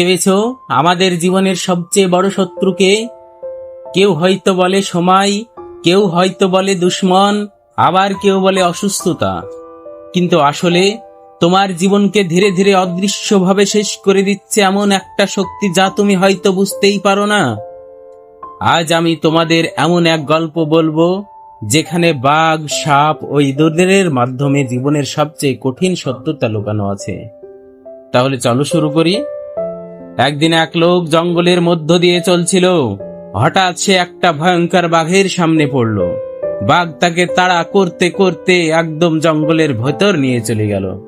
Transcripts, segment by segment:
ভেবেছ? আমাদের জীবনের সবচেয়ে বড় শত্রুকে? কেউ হয়তো বলে সময়, কেউ হয়তো বলে দুশ্মন, আবার কেউ বলে অসুস্থতা। কিন্তু আসলে তোমার জীবনকে ধীরে ধীরে অদৃশ্যভাবে শেষ করে দিচ্ছে এমন একটা শক্তি যা তুমি হয়তো বুঝতেই পারো না। আজ আমি তোমাদের এমন এক গল্প বলব, যেখানে বাঘ, সাপ ও ইঁদুরের মাধ্যমে জীবনের সবচেয়ে কঠিন সত্যতা লুকানো আছে। তাহলে চলো শুরু করি। একদিন এক লোক জঙ্গলের মধ্য দিয়ে চলছিল। হঠাৎ সে একটা ভয়ঙ্কর বাঘের সামনে পড়ল। বাঘ তাকে তাড়া করতে করতে একদম জঙ্গলের ভেতর নিয়ে চলে গেল।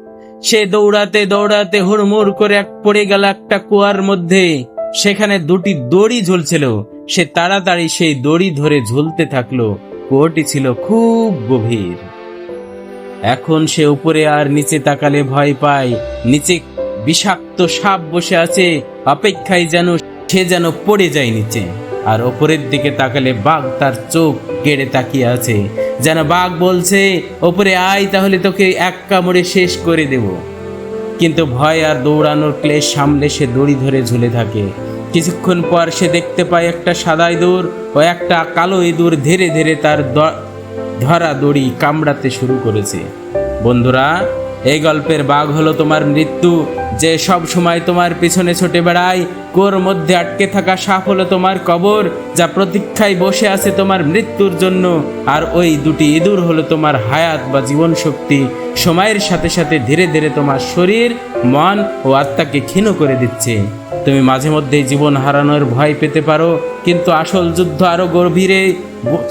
সে দৌড়াতে দৌড়াতে হুড়মুড় করে এক পড়ে গেল একটা কুয়ার মধ্যে। সেখানে দুটি দড়ি ঝুলছিল। সে তাড়াতাড়ি সেই দড়ি ধরে ঝুলতে থাকল। কুয়োটি ছিল খুব গভীর। এখন সে উপরে আর নিচে তাকালে ভয় পায়। নিচে বিষাক্ত সাপ বসে আছে, অপেক্ষায় যেন সে যেন পড়ে যায় নিচে। আর ওপরের দিকে তাকালে বাঘ তার চোখ কেড়ে তাকিয়ে আছে। যেন বাঘ বলছে, ওপরে আয়, তাহলে তোকে এক কামড়ে শেষ করে দেব। কিন্তু ভয় আর দৌড়ানোর ক্লেশ সামলে সে দড়ি ধরে ঝুলে থাকে। কিছুক্ষণ পর সে দেখতে পায় একটা সাদা ইঁদুর ও একটা কালো ইঁদুর ধীরে ধীরে তার ধরা দড়ি কামড়াতে শুরু করেছে। বন্ধুরা, এই গল্পের বাঘ হলো তোমার মৃত্যু। যে সব সময় তোমার পিছনে ছুটে বেড়ায়, কোর মধ্যে আটকে থাকা সাপ হলো তোমার কবর, যা প্রতীক্ষায় বসে আছে তোমার মৃত্যুর জন্য। আর ওই দুটি ইঁদুর হলো তোমার হায়াত বা জীবন শক্তি সময়ের সাথে সাথে ধীরে ধীরে তোমার শরীর, মন ও আত্মাকে ক্ষীণ করে দিচ্ছে। তুমি মাঝে মধ্যে জীবন হারানোর ভয় পেতে পারো, কিন্তু আসল যুদ্ধ আরও গভীরে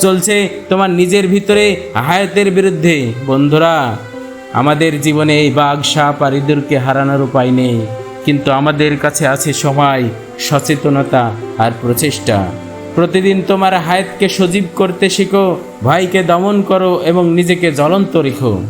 চলছে তোমার নিজের ভিতরে হায়াতের বিরুদ্ধে। বন্ধুরা আমাদের জীবনে এই বাঘ, সাপ আর ইঁদুরকে হারানোর উপায় নেই। কিন্তু আমাদের কাছে আছে সময়, সচেতনতা আর প্রচেষ্টা। প্রতিদিন তোমার হায়াতকে সজীব করতে শেখো ভাইকে দমন করো এবং নিজেকে জ্বলন্ত রেখো।